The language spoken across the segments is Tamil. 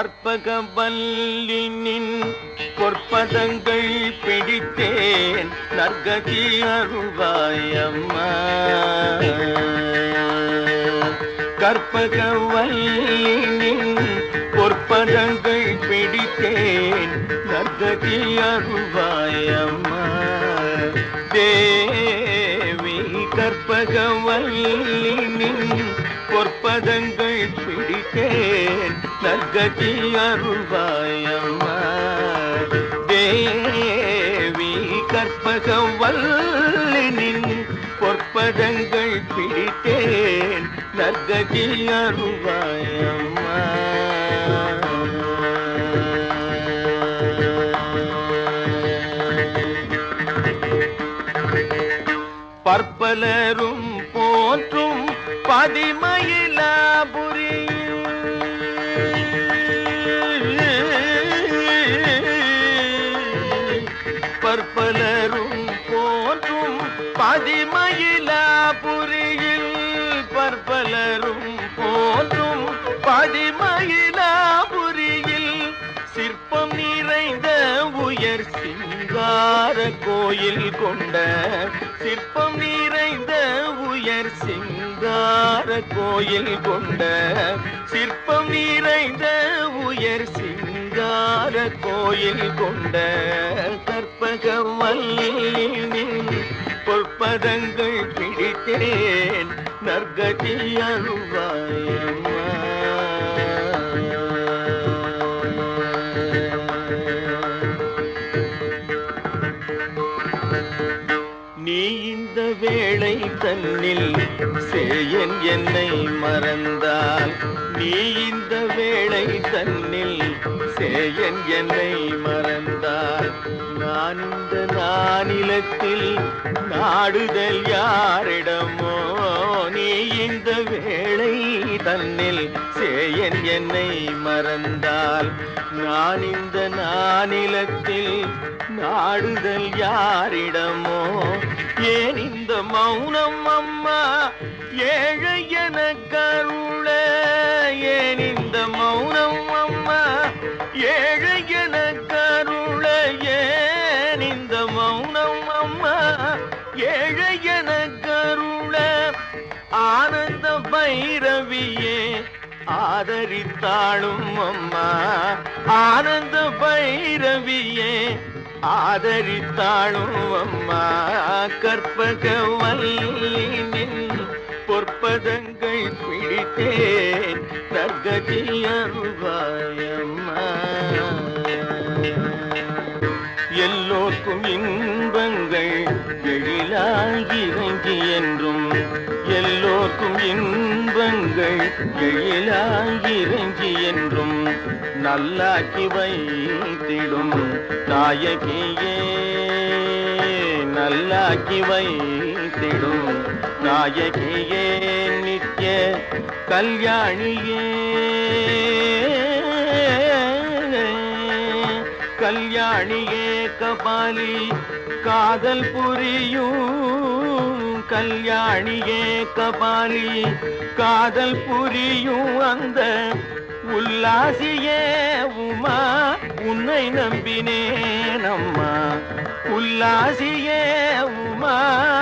கற்பக வல்லினின் பொற்பதங்கள் பிடித்தேன். நற்கதி அருள்வாயம்மா கற்பக வல்லினின் பொற்பதங்கள் பிடித்தேன். நற்கதி அருள்வாயம்மா தேவி கற்பக வல்லினின் பொற்பதங்கள் பிடித்தேன். நற்கதி அருள்வாயம்மா. தேவி கற்பகவல்லினின் பொற்பதங்கள் பிடித்தேன். நற்கதி அருள்வாயம்மா. பற்பலரும் போற்றும் பதிமயிலாபுரி பற்பலரும் போற்றும் பதிமயிலாபுரியில் பற்பலரும் போற்றும் பதிமயிலாபுரியில் சிற்ப உயர் சிங்கார கோயில் கொண்ட சிற்பம் நிறைந்த உயர் சிங்கார கோயில் கொண்ட சிற்பம் நிறைந்த உயர் சிங்கார கோயில் கொண்ட கற்பகவல்லினின் பொற்பதங்கள் பிடித்தேன் நற்கதி அருவாயம்மா. வேளை தன்னில் சேயன் என்னை மறந்தால் நீ இந்த வேளை தன்னில் சேயன் என்னை மறந்தால். நான் இந்த நானிலத்தில் நாடுதல் யாரிடமோ நீ இந்த வேளை தன்னில் சேயன் என்னை மறந்தால். நான் இந்த நானிலத்தில் நாடுதல் யாரிடமோ ஏன் இந்த மௌனம் அம்மா ஏழை என கருள ஏன் இந்த மௌனம் அம்மா? பைரவியே ஆதரித்தாளும் அம்மா. ஆனந்த பைரவியே ஆதரித்தாளும் அம்மா. கற்பக கற்பகவல்லினின் பொற்பதங்கள் பிடித்தேன். நற்கதி அருள்வாயம்மா எல்லோர்க்கும் இன்பங்கள் எழிலாகி இறங்கி என்றும் எல்லோர்க்கும் இன்ப எழிலாகி இறங்கி என்றும் நல்லாக்கி வைத்திடும் நாயகியே நல்லாக்கி வைத்திடும் நாயகியே நித்ய கல்யாணியே. கல்யாணியே கபாலி காதல் புரியும் கல்யாணியே கபாலி காதல் புரியும் அந்த உல்லாசியே உமா உன்னை நம்பினேன் அம்மா. உல்லாசியே உமா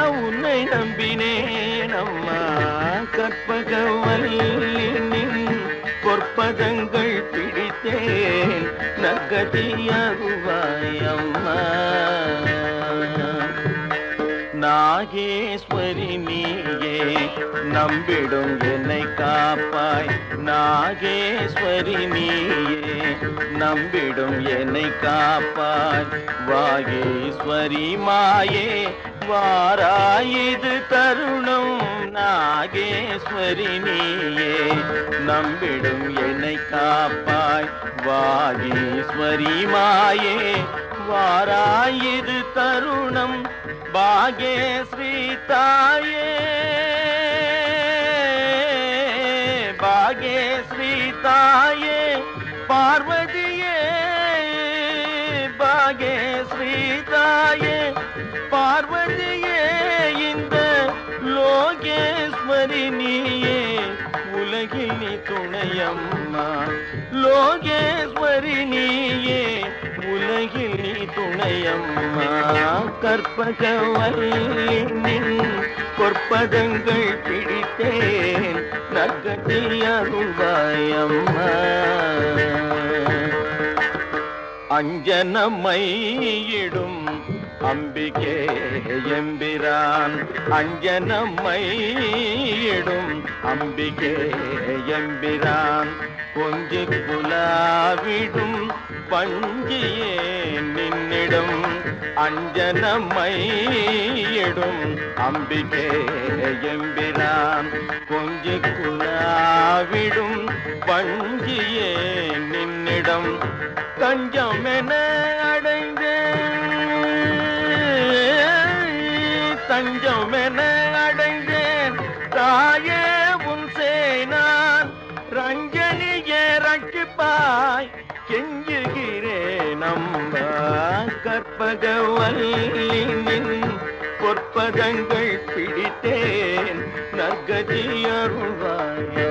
உன்னை நம்பினேன் அம்மா. கற்பகவல்லி பதங்கள் பிடித்தேன். நகதியாகுவாய் அம்மா நாகேஸ்வரி நீயே நம்பிடும் என்னை காப்பாய். நாகேஸ்வரி நீயே நம்பிடும் என்னை காப்பாய். வாகேஸ்வரி மாயே வாராயிது தருணம். நாகேஸ்வரி நீயே நம்பிடும் என்னை காப்பாய். வாகேஸ்வரி மாயே வாராயிது தருணம். பாகேஸ்ரீ தாயே பாகேஸ்ரீ தாயே பார்வதியே. பாகேஸ்ரீ தாயே பார்வதியே இந்த லோகேஸ்வரி நீயே. உலகில் துணையம்மா. லோகேஸ்வரி நீயே உலகில் நீ துணையம்மா. கற்பகவல்லி நின் பொற்பதங்கள் பிடித்தேன். நற்கட்டி அஞ்சனமையிடும் அம்பிகே எம்பிரான் அஞ்சனமையிடும் அம்பிகே எம்பிரான் கொஞ்சி குலாவிடும் பஞ்சியே நின்னிடும். அஞ்சனமையிடும் அம்பிகே எம்பிரான் கொஞ்சி குலாவிடும் பஞ்சியே நின்னிடம். தஞ்சம் என தஞ்சம் என அடைந்தேன். தாயே உன் சேனான் ரஞ்சனியே ரட்சிப்பாய் கெஞ்சுகிறேன் அம்பா. கற்பகவல்லினின் பொற்பதங்கள் பிடித்தேன். நற்கதி அருள்வாயம்மா